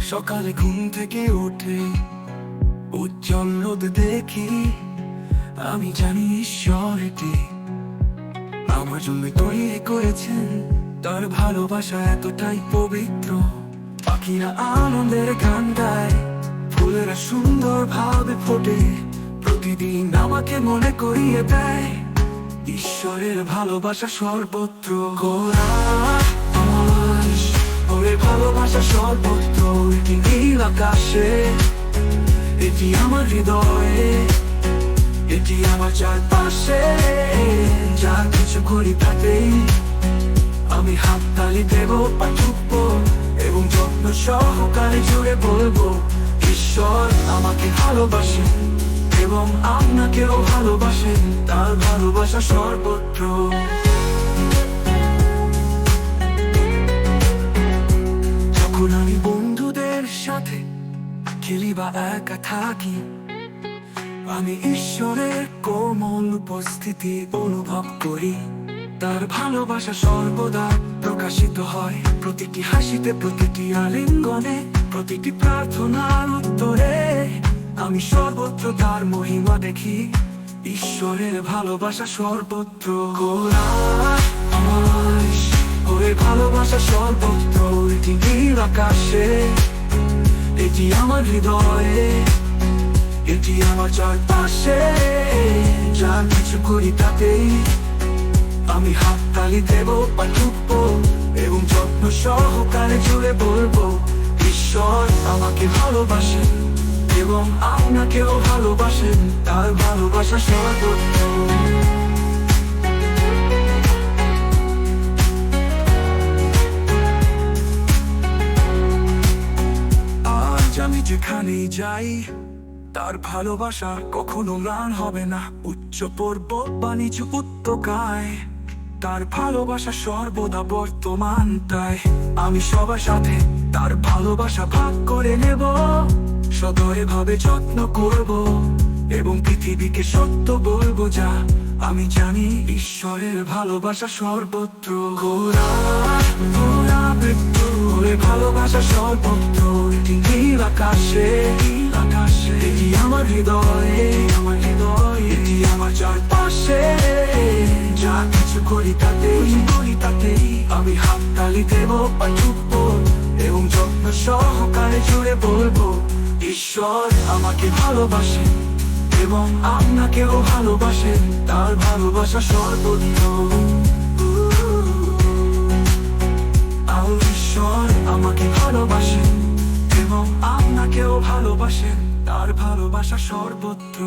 সকালে ঘুম থেকে উঠে উজ্জ্বল রোদ দেখি। আমি জানি ঈশ্বর আমার জন্য তৈরি করেছেন। তার ভালোবাসা এতটাই পবিত্র। পাখিরা আনন্দের গান গায় ফুলেরা সুন্দর ভাবে ফোটে। প্রতিদিন আমাকে মনে করিয়ে দেয় ঈশ্বরের ভালোবাসা সর্বত্র। আকাশ, ওরে ভালোবাসা সর্বত্র এটি নীল আকাশে। এটি আমার হৃদয়ে, এটি আমার চারপাশে। যা কিছু করি তাতেই আমি হাত তালি দেব পা ঠুকবো এবং যত্ন সহকারে জুড়ে বলব, ঈশ্বর আমাকে ভালোবাসেন এবং আপনাকেও ভালোবাসেন, তার ভালোবাসা সর্বত্র। বা একা থাকি আমি ঈশ্বরের কোমল উপস্থিতি অনুভব করি। তার ভালোবাসা সর্বদা প্রকাশিত হয়। প্রতিটি হাসিতে, প্রতিটি আলিঙ্গনে, প্রতিটি প্রার্থনার উত্তরে। আমি সর্বত্র তার মহিমা দেখি। ঈশ্বরের ভালোবাসা সর্বত্র। গোলাপ ভালোবাসা সর্বত্র। আকাশে এটি আমার হৃদয়ে, এটি আমার চারপাশে। যা কিছু করি তাতেই আমি হাত তালি দেব, পা ঠুকবো এবং যত্ন সহকারে জুড়ে বলব, ঈশ্বর আমাকে ভালোবাসেন এবং আপনাকেও ভালোবাসেন, তার ভালোবাসা সর্বত্র যেখানেই যাই, তার ভালোবাসা কখনো ম্লান হবে না। উচ্চ পর্বত বা নিচু উপত্যকায় তার ভালোবাসা সর্বদা বর্তমান তাই আমি সবার সাথে তার ভালোবাসা ভাগ করে নেব সদয় ভাবে যত্ন করব এবং পৃথিবীকে সত্য বলব যা আমি জানি ঈশ্বরের ভালোবাসা সর্বত্র। গোলাপ একটু ভালোবাসা সর্বত্র আকাশে আকাশে এটি আমার হৃদয়ে, আমার হৃদয় এটি আমার চারপাশে। যা কিছু করি তাতে করি তাতেই আমি হাত তালি দেব ঠুকবো এবং যত্ন সহকারে জুড়ে বলব, ঈশ্বর আমাকে ভালোবাসে এবং আপনাকেও ভালোবাসেন, তার ভালোবাসা সর্বত্র ভালোবাসেন তার ভালোবাসা সর্বত্র।